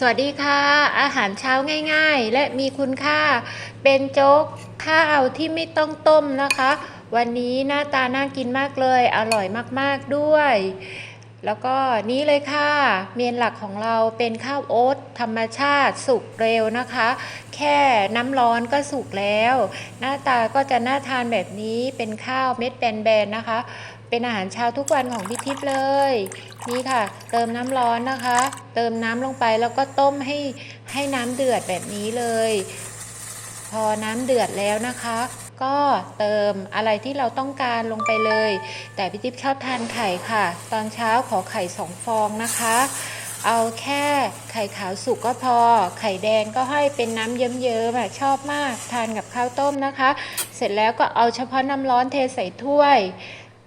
สวัสดีค่ะ อาหารเช้าง่ายๆ และมีคุณค่า เป็นโจ๊กข้าวที่ไม่ต้องต้มนะคะ วันนี้หน้าตาน่ากินมากเลย อร่อยมากๆด้วย แล้วก็นี้เลยค่ะ เมนหลักของเราเป็นข้าวโอ๊ตธรรมชาติสุกเร็วนะคะ แค่น้ำร้อนก็สุกแล้ว หน้าตาก็จะน่าทานแบบนี้เป็นข้าวเม็ดแบนๆนะคะ เป็นอาหารเช้าทุกวันของพี่ทิพย์เลย นี่ค่ะ เติมน้ำร้อนนะคะ เติมน้ำลงไปแล้วก็ต้มให้ให้น้ำเดือดแบบนี้เลย พอน้ำเดือดแล้วนะคะ ก็เติมอะไรที่เราต้องการลงไปเลย แต่พี่ทิพย์ชอบทานไข่ค่ะ ตอนเช้าขอไข่สองฟองนะคะเอาแค่ไข่ขาวสุกก็พอ ไข่แดงก็ให้เป็นน้ำเยิ้มๆอะชอบมาก ทานกับข้าวต้มนะคะ เสร็จแล้วก็เอาเฉพาะน้ำร้อนเทใส่ถ้วย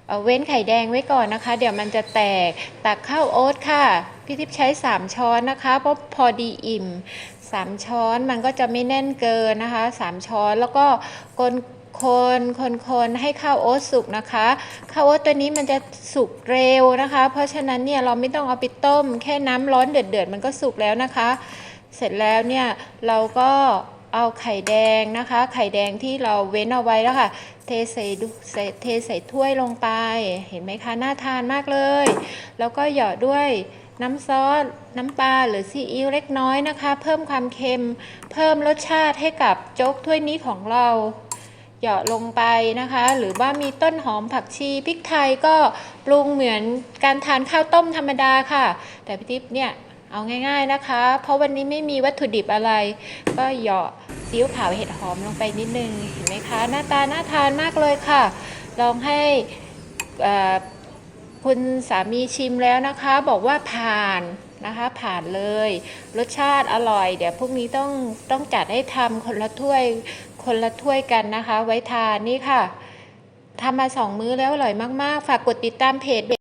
เเว้นไข่แดงไว้ก่อนนะคะ เดี๋ยวมันจะแตก ตักข้าวโอ๊ตค่ะ พี่ทิพย์ใช้ 3 ช้อนนะคะ เพราะพอดีอิ่ม 3 ช้อนมันก็จะไม่แน่นเกินนะคะ 3 ช้อนแล้วก็คนคนคนคนให้ข้าวโอ๊ตสุกนะคะ ข้าวโอ๊ตตัวนี้มันจะสุกเร็วนะคะ เพราะฉะนั้นเนี่ยเราไม่ต้องเอาไปต้ม แค่น้ำร้อนเดือดๆมันก็สุกแล้วนะคะ เสร็จแล้วเนี่ยเราก็ เอาไข่แดงนะคะ ไข่แดงที่เราเว้นเอาไว้แล้วค่ะ เทใส่เทใส่ถ้วยลงไป เห็นไหมคะ น่าทานมากเลย แล้วก็หยอดด้วยน้ำซอส น้ำปลาหรือซีอิ๊วเล็กน้อยนะคะ เพิ่มความเค็ม เพิ่มรสชาติให้กับโจ๊กถ้วยนี้ของเรา หยอดลงไปนะคะ หรือว่ามีต้นหอมผักชีพริกไทยก็ปรุงเหมือนการทานข้าวต้มธรรมดาค่ะ แต่พี่ทิพย์เนี่ย เอาง่าย ๆนะคะ เพราะวันนี้ไม่มีวัตถุดิบอะไร ก็เหยาะซีอิ๊วขาวเห็ดหอมลงไปนิดนึง เห็นไหมคะ หน้าตาน่าทานมากเลยค่ะ ลองให้คุณสามีชิมแล้วนะคะ บอกว่าผ่านนะคะ ผ่านเลย รสชาติอร่อย เดี๋ยวพรุ่งนี้ต้องต้องจัดให้ทำคนละถ้วยคนละถ้วยกันนะคะ ไว้ทานนี่ค่ะทำมาสองมื้อแล้วอร่อยมากๆ ฝากกดติดตามเพจ